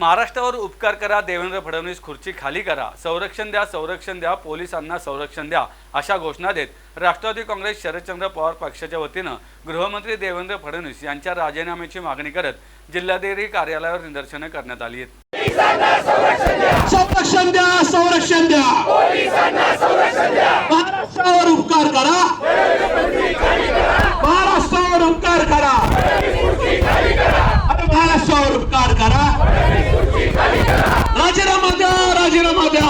महाराष्ट्रावर उपकार करा देवेंद्र फडणवीस खुर्ची खाली करा संरक्षण द्या संरक्षण द्या पोलिसांना संरक्षण द्या अशा घोषणा देत राष्ट्रवादी काँग्रेस शरदचंद्र पवार पक्षाच्या वतीनं गृहमंत्री देवेंद्र फडणवीस यांच्या राजीनाम्याची मागणी करत जिल्हाधिकारी कार्यालयावर निदर्शनं करण्यात आली आहेत. संरक्षण द्या संरक्षण द्या. महाराष्ट्रावर उपकार करा. महाराष्ट्रावर उपकार करा. अरे महाराष्ट्रावर उपकार करा राजीनामा द्या राजीनामा द्या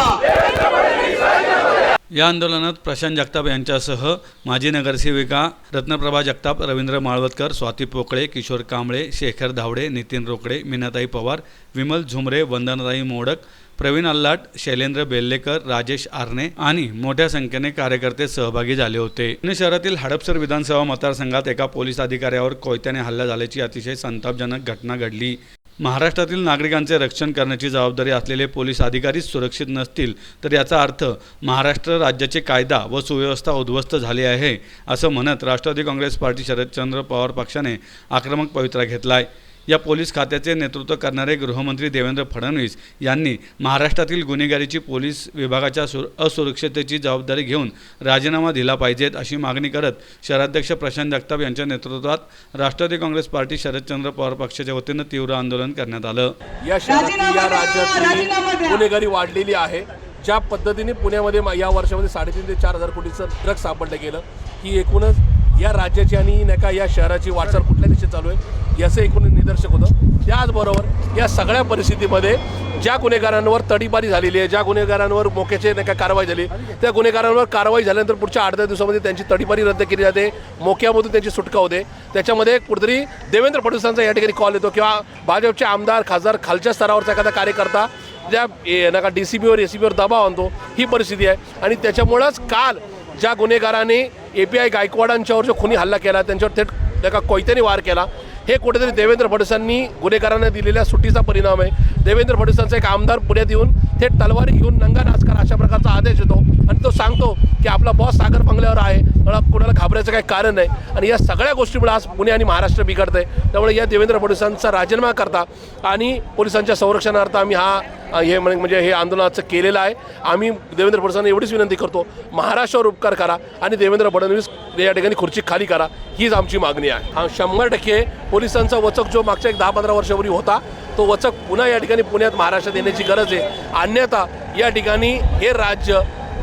या आंदोलनात प्रशांत जगताप यांच्यासह माजी नगरसेविका रत्नप्रभा जगताप रवींद्र माळवतकर स्वाती पोकळे किशोर कांबळे शेखर धावडे नितीन रोकडे मीनाताई पवार विमल झुमरे वंदनाताई मोडक प्रवीण अल्लाट शैलेंद्र बेल्लेकर राजेश आरणे आणि मोठ्या संख्येने कार्यकर्ते सहभागी झाले होते. पुणे शहरातील हडपसर विधानसभा मतदारसंघात एका पोलीस अधिकाऱ्यावर कोयत्याने हल्ला झाल्याची अतिशय संतापजनक घटना घडली. महाराष्ट्रातील नागरिकांचे रक्षण करण्याची जबाबदारी असलेले पोलीस अधिकारीच सुरक्षित नसतील तर याचा अर्थ महाराष्ट्र राज्याचे कायदा व सुव्यवस्था उद्ध्वस्त झाली आहे असं म्हणत राष्ट्रवादी काँग्रेस पार्टी शरदचंद्र पवार पक्षाने आक्रमक पवित्रा घेतला आहे या पोलीस खात्याचे नेतृत्व करणारे गृहमंत्री देवेंद्र फडणवीस यांनी महाराष्ट्रातील गुन्हेगारीची पोलीस विभागाच्या सुर असुरक्षिततेची जबाबदारी घेऊन राजीनामा दिला पाहिजेत अशी मागणी करत शहराध्यक्ष प्रशांत जगताप यांच्या नेतृत्वात राष्ट्रवादी काँग्रेस पार्टी शरदचंद्र पवार पक्षाच्या वतीनं तीव्र आंदोलन करण्यात आलं. या शहरातली या गुन्हेगारी वाढलेली आहे. ज्या पद्धतीने पुण्यामध्ये मा- या वर्षामध्ये साडेतीन ते चार हजार कोटीचं ड्रग्ज सापडलं गेलं ही एकूणच या राज्याची आणि नाही का या शहराची वाटचाल कुठल्या दिशेत चालू आहे याचं एकूण निदर्शक होतं. त्याचबरोबर या सगळ्या परिस्थितीमध्ये ज्या गुन्हेगारांवर तडीपारी झालेली आहे ज्या गुन्हेगारांवर मोक्याचे नाही का कारवाई झाली त्या गुन्हेगारांवर कारवाई झाल्यानंतर पुढच्या आठ दहा दिवसामध्ये त्यांची तडीपारी रद्द केली जाते मोक्यामधून त्यांची सुटका होते. त्याच्यामध्ये कुठेतरी देवेंद्र फडणवीसांचा या ठिकाणी कॉल येतो किंवा भाजपचे आमदार खासदार खालच्या स्तरावरचा एखादा कार्यकर्ता ज्या ए- नका डी सी बीवर ए सी बीवर दबाव आणतो ही परिस्थिती आहे. आणि त्याच्यामुळंच काल ज्या गुन्हेगाराने ए पी आय गायकवाडांच्यावर जो खुनी हल्ला केला त्यांच्यावर थेट एका कोयत्याने वार केला हे कुठेतरी देवेंद्र फडणवीसांनी गुन्हेगारांना दिलेल्या सुट्टीचा परिणाम आहे. देवेंद्र फडणवीसांचा एक आमदार पुण्यात येऊन थेट तलवारी घेऊन नंगा नाचकार अशा प्रकारचा आदेश येतो आणि तो सांगतो की आपला बॉस सागर बंगल्यावर आहे. मला कुणाला घाबरायचं काही कारण नाही. आणि या सगळ्या गोष्टीमुळे आज पुणे आणि महाराष्ट्र बिघडतं आहे त्यामुळे या देवेंद्र फडणवीसांचा राजीनामा करता आणि पोलिसांच्या संरक्षणार्थ आम्ही हा हे म्हणजे हे आंदोलनाचं केलेलं आहे. आम्ही देवेंद्र फडणवीसांना एवढीच विनंती करतो महाराष्ट्रावर उपकार करा आणि देवेंद्र फडणवीस या ठिकाणी खुर्ची खाली करा. हीच आमची मागणी आहे. हा शंभर टक्के पोलिसांचा वचक जो मागच्या एक दहा पंधरा वर्षापूर्वी होता तो वचक पुन्हा या ठिकाणी पुण्यात महाराष्ट्रात येण्याची गरज आहे. अन्यथा या ठिकाणी हे राज्य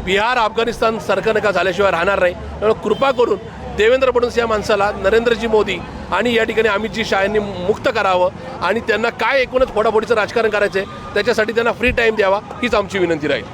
बिहार अफगाणिस्तान सारखं नका झाल्याशिवाय राहणार नाही. त्यामुळे कृपा करून देवेंद्र फडणवीस या माणसाला नरेंद्रजी मोदी आणि या ठिकाणी अमितजी शाह यांनी मुक्त करावं आणि त्यांना काय एकूणच फोडाफोडीचं राजकारण करायचं आहे त्याच्यासाठी त्यांना फ्री टाईम द्यावा हीच आमची विनंती राहील.